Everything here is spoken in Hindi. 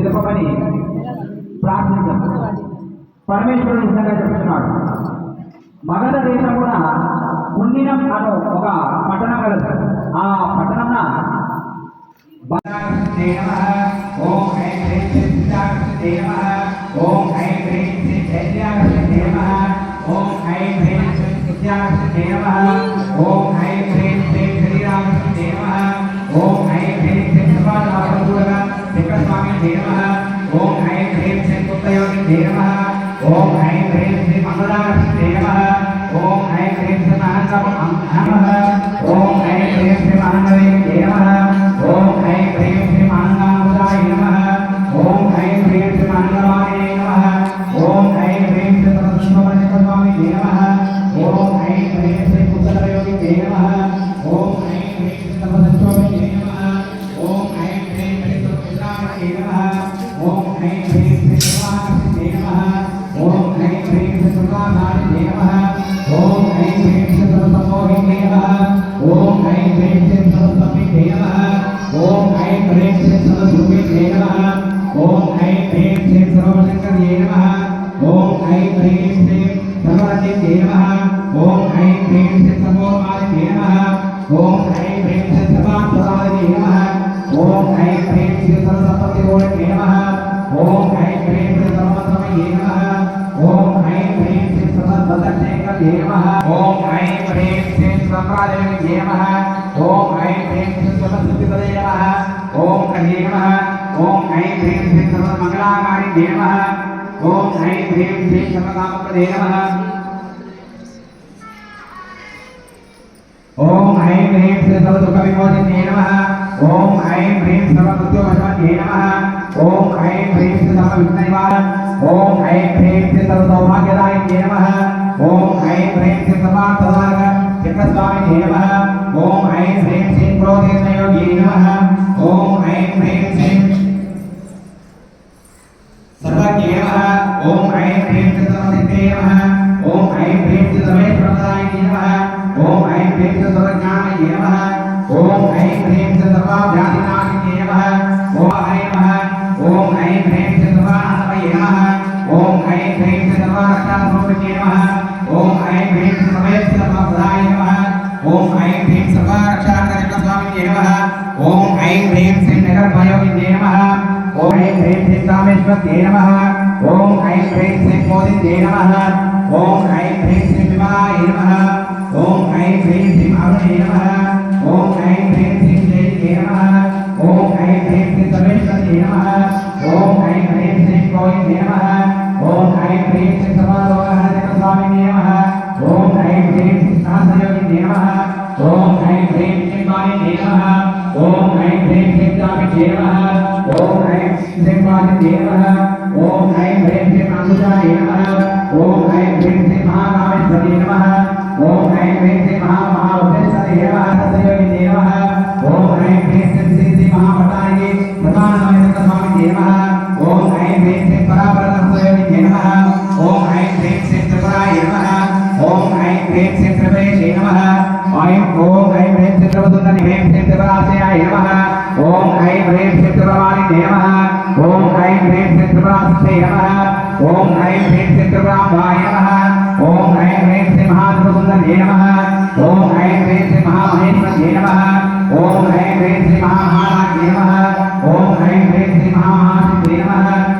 నిలపమని ప్రార్థించాం పరమేశ్వరుడు నిజంగా చెప్తున్నాడు మగధ దేశమున ఉన్నినం అను ఒక పట్టణం కలదు ఆ పట్టణం ఓం హై దేవ ఓం ఐ దేవ ఓం ఐ దేవ ఓం ఐ దేవ ఓం ఐ శ్రీకృష్ణామి నమః ఓం ఐం హ్రీం శ్రీ కుత్తయోగి నమః ఓం ఐం హ్రీం శ్రీ మంగళాకృష్ణే నమః ఓం ఐం హ్రీం శ్రీ నమః ఓం ఐం హ్రీం శ్రీ మహానవే నమః ఓం ఐం హ్రీం శ్రీ మహానామృతాయ నమః ఓం ఐం హ్రీం శ్రీ మహానవాయ నమః ఓం ఐం హ్రీం శ్రీ సరస్వతి నమః ఓం ఐం హ్రీం శ్రీ కుత్తయోగి నమః ఓం ఐం హ్రీం ओम ऐं ह्रीं श्रीवासाय नमः ओम ऐं ह्रीं श्रीवासाय नमः ओम ऐं ह्रीं श्रीवासाय नमः ओम ऐं ह्रीं श्रीवासाय नमः ओम ऐं ह्रीं श्रीवासाय नमः ओम ऐं ह्रीं श्रीवासाय नमः ओम ऐं ह्रीं श्री सर्वाधिक नमः ओम ऐं ह्रीं श्री सर्वोपाय नमः ओम ऐं ह्रीं श्री सर्वात्माय नमः ओम ऐं ह्रीं श्री सरस्वती नमः ఓం ఐ ప్రేమ సర్వసమయ నమః. ఓం ఐ ప్రేమ సర్వసమయ నమః. ఓం ఐ ప్రేమ సర్వసమయ నమః. ఓం ఐ ప్రేమ సర్వసమయ నమః. ఓం కళ్యాణ నమః. ఓం ఐ ప్రేమ సర్వమంగళాకారి నమః. ఓం ఐ ప్రేమ సర్వకామపదే నమః. ఓం ఐ ప్రేమ సర్వదుఃఖ విమోచనే నమః. ఓం ఐ ప్రేమ సర్వదుఃఖ విమోచనే నమః. ओम ऐं ह्रीं सर्वविघ्ननिवारक ओम ऐं ह्रीं सर्वसौभाग्यदायिने नमः, ओम ऐं ह्रीं सर्वार्थदायक चक्रस्वामिने नमः, ओम ऐं ह्रीं श्रीं क्रोधेशयोगिने नमः, ओम ऐं ह्रीं श्रीं सर्वज्ञे नमः, ओम ऐं ह्रीं सर्वसिद्धे नमः, ओम ऐं ह्रीं सर्वेश्वरदायिने नमः, ओम ऐं ह्रीं सर्वज्ञानये नमः, ओम ऐं ह्रीं सर्वपापघातिनाशिने नमः, ओम सर्वरक्षाभूपते नमः ॐ ऐं ह्रीं समयसमाप्रदाय नमः ॐ ऐं ह्रीं सभारक्षाकरणस्वामिने नमः ॐ ऐं ह्रीं श्रीनगरभयोगिने नमः ॐ ऐं ह्रीं श्रीकामेश्वरे नमः ॐ ऐं ह्रीं श्रीमोदिने नमः ॐ ऐं ह्रीं श्रीविमलाय नमः ॐ ऐं ह्रीं श्रीमारुणे नमः ॐ ऐं ह्रीं श्रीजयिने नमः ॐ ऐं ह्रीं श्रीसमेश्वरे नमः ॐ ऐं ह्रीं श्रीकोयिने नमः ऐं ह्रीं श्री समारोहरे स्वामिने नमः ॐ ऐं ह्रीं श्री सहस्रयोगिने नमः ॐ ऐं ह्रीं श्री मालिने नमः ॐ ऐं ह्रीं श्री स्वामिने नमः ॐ ऐं श्री मालिने नमः ॐ త్రిపురాశే నమః ఓం ఐం హ్రీం శ్రీ త్రిపురాంబాయ నమః ఓం ఐం హ్రీం శ్రీ మహాత్రిపుతుందని నమః ఓం ఐం హ్రీం శ్రీ మహామహేశ్వరే నమః ఓం ఐం హ్రీం శ్రీ మహామహారాజ్ఞే నమః ఓం ఐం హ్రీం శ్రీ మహా